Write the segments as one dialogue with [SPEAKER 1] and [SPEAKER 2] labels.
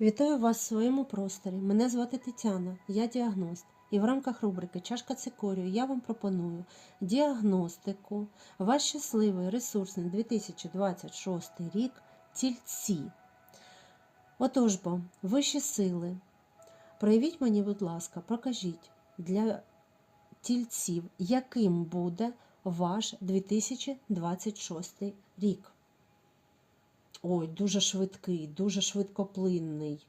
[SPEAKER 1] Вітаю вас в своєму просторі. Мене звати Тетяна, я діагност. І в рамках рубрики Чашка цикорію я вам пропоную діагностику, ваш щасливий ресурсний 2026 рік тільці. Отож бо, вищі сили, проявіть мені, будь ласка, покажіть для тільців, яким буде ваш 2026 рік. Ой, дуже швидкий, дуже швидкоплинний.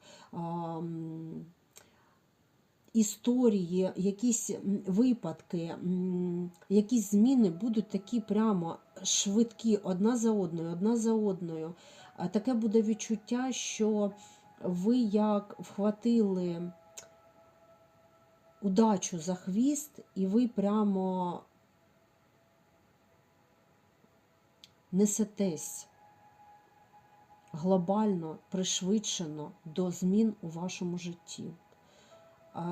[SPEAKER 1] Історії, якісь випадки, якісь зміни будуть такі прямо швидкі, одна за одною, одна за одною. Таке буде відчуття, що ви як вхватили удачу за хвіст, і ви прямо несетесь глобально пришвидшено до змін у вашому житті.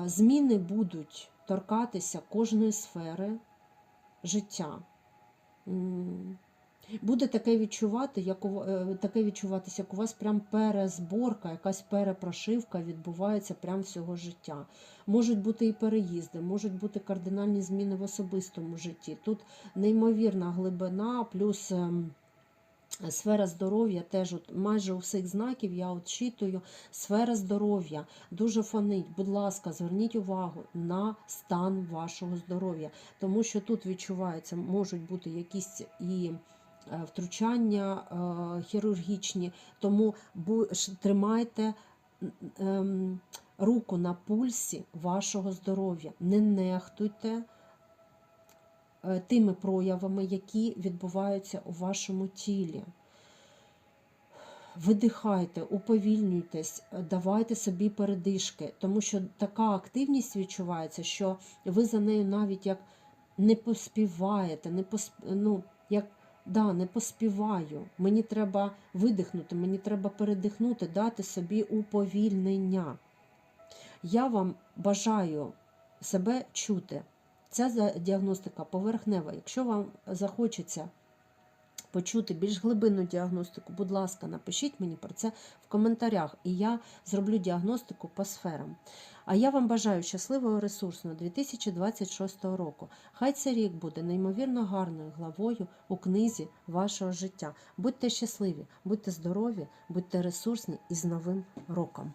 [SPEAKER 1] Зміни будуть торкатися кожної сфери життя. Буде таке відчувати, як е, таке відчуватися, як у вас прям перезборка, якась перепрошивка відбувається прям всього життя. Можуть бути і переїзди, можуть бути кардинальні зміни в особистому житті. Тут неймовірна глибина, плюс. Сфера здоров'я теж от майже у всіх знаків я от. Сфера здоров'я дуже фонить. Будь ласка, зверніть увагу на стан вашого здоров'я, тому що тут відчувається, можуть бути якісь і е, втручання е, хірургічні, тому тримайте руку на пульсі вашого здоров'я. Не нехтуйте тими проявами, які відбуваються у вашому тілі. Видихайте, уповільнюйтесь, е, давайте собі передишки, тому що така активність відчувається, що ви за нею навіть як не поспіваєте, не посп... ну, як да, не поспіваю. Мені треба видихнути, мені треба передихнути, дати собі уповільнення. Я вам бажаю себе чути. Ця діагностика поверхнева. Якщо вам захочеться почути більш глибинну діагностику, будь ласка, напишіть мені про це в коментарях, і я зроблю діагностику по сферам. А я вам бажаю щасливого ресурсного 2026 року. Хай цей рік буде неймовірно гарною главою у книзі вашого життя. Будьте щасливі, будьте здорові, будьте ресурсні і з Новим роком!